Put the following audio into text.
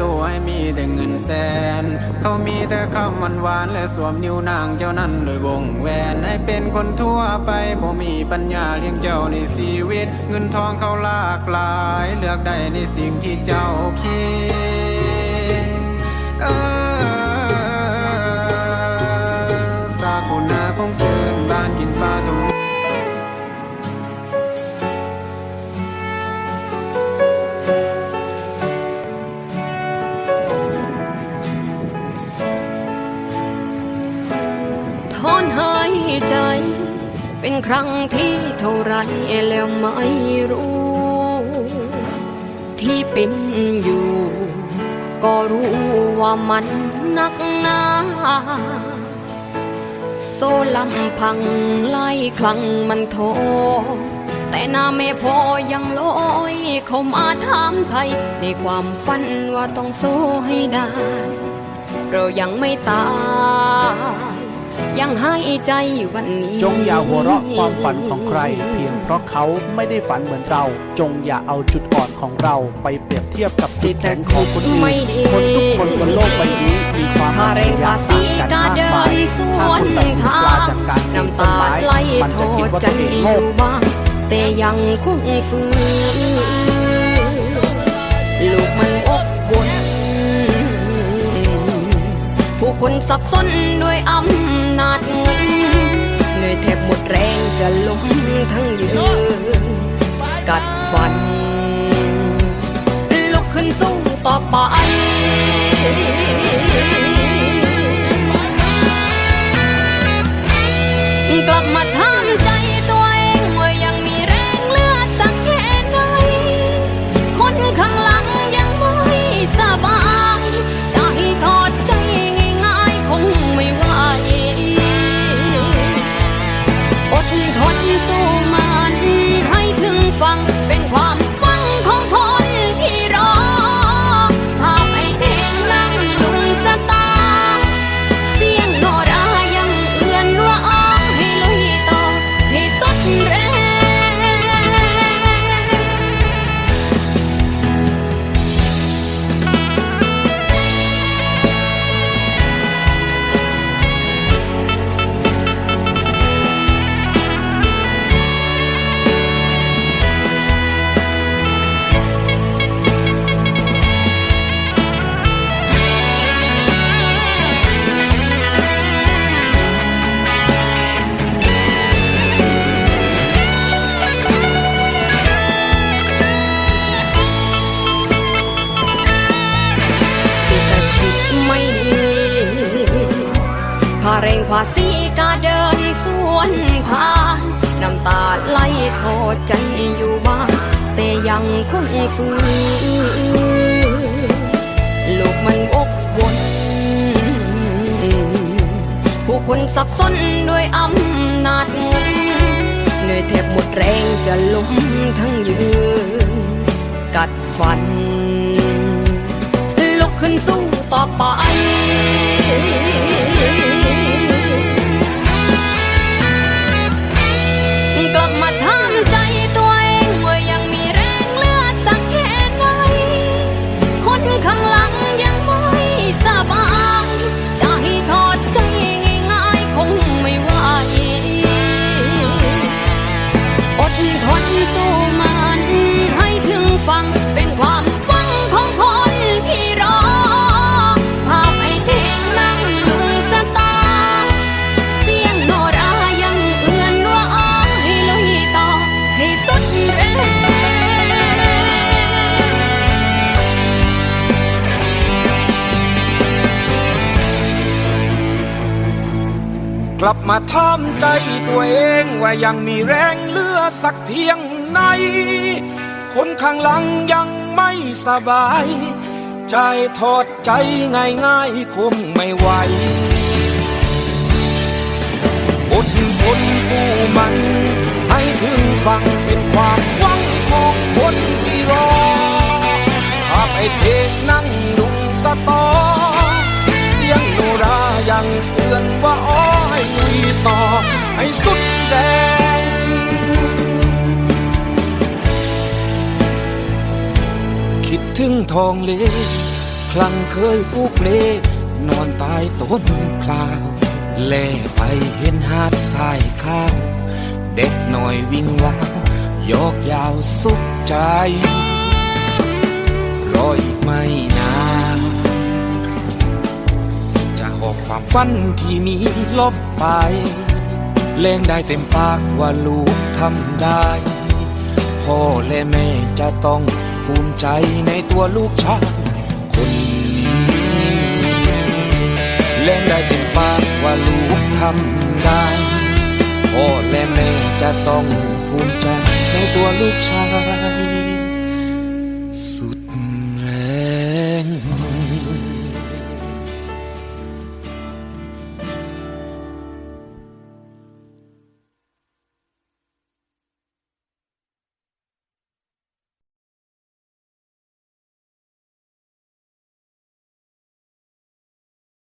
ตัวให้มีแต่เงินแสน เขามีแต่คำหวานหวานและสวมนิ้วนางเจ้านั้นโดยวงแหวนให้เป็นคนทั่วไปบ่มีปัญญาเลี้ยงเจ้าในชีวิต เงินทองเขาลากลาย เลือกได้ในสิ่งที่เจ้าคิด เป็นครั้งที่เท่าไรแล้วไม่รู้ ที่เป็นอยู่ ก็รู้ว่ามันนักหนาโซลำพังไล่คลังมันโทแต่หน้าไม่พอยังลอยเข้ามาถามไทย ในความฝันว่าต้องสู้ให้ได้ เรายังไม่ตาย ยังหายใจวันนี้ จงอย่าหัวเราะความฝันของใคร เพียงเพราะเขาไม่ได้ฝันเหมือนเรา จงอย่าเอาจุดอ่อนของเราไปเปรียบเทียบกับจุดแข็งของคนอื่นไม่ดีคนทุกคนบนโลกใบนี้มีความค่าแรงภาษีต่างกันมากมายการเดินสวนถ้าคุณตัดสินปลาจากการปีนน้ำต้นตาไม้ไหลมันโทจะคิดษว่าใจตัวเองอโง่ยู่บ้างแต่ยังคงฝืน นสับสนด้วยอำนาจเงินเหนื่อยแทบหมดแรงจะล้มทั้งยืน ค่าแรงภาษีกาเดินสวนทางน้ำตาไหลโทษใจอยู่บ้าง แต่ยังคงฝืนลูกมันอกวนผู้คนสับสนด้วยอำนาจเงินเหนื่อยแทบหมดแรงจะล้มทั้งยืน กัดฟัน ลุกขึ้นสู้ต่อไป กลับมาถามใจตัวเองว่ายังมีแรงเหลือสักเพียงไหน คนข้างหลังยังไม่สบาย ใจทอดใจง่ายๆคงไม่ไหวอดทนสู้มัน ให้ถึงฟังเป็นความหวังของคนที่รอภาพไอเทกนั่งลุงสตอ เสียงโนรายังเตือนว่าอ้อ ลุยต่อให้สุดแรงคิดถึงทองเลพลังเคยพูกเลนอนตายต้นคลาวแล่ไปเห็นหาดทรายข้าว เด็กหน่อยวิ่งวาวยอกยาวสุขใจ หอบความฝันที่มีลบไป เล่งได้เต็มปากว่าลูกทำได้ พ่อและแม่จะต้องภูมิใจในตัวลูกชายคนนี้เล่งได้เต็มปากว่าลูกทำได้ พ่อและแม่จะต้องภูมิใจในตัวลูกชาย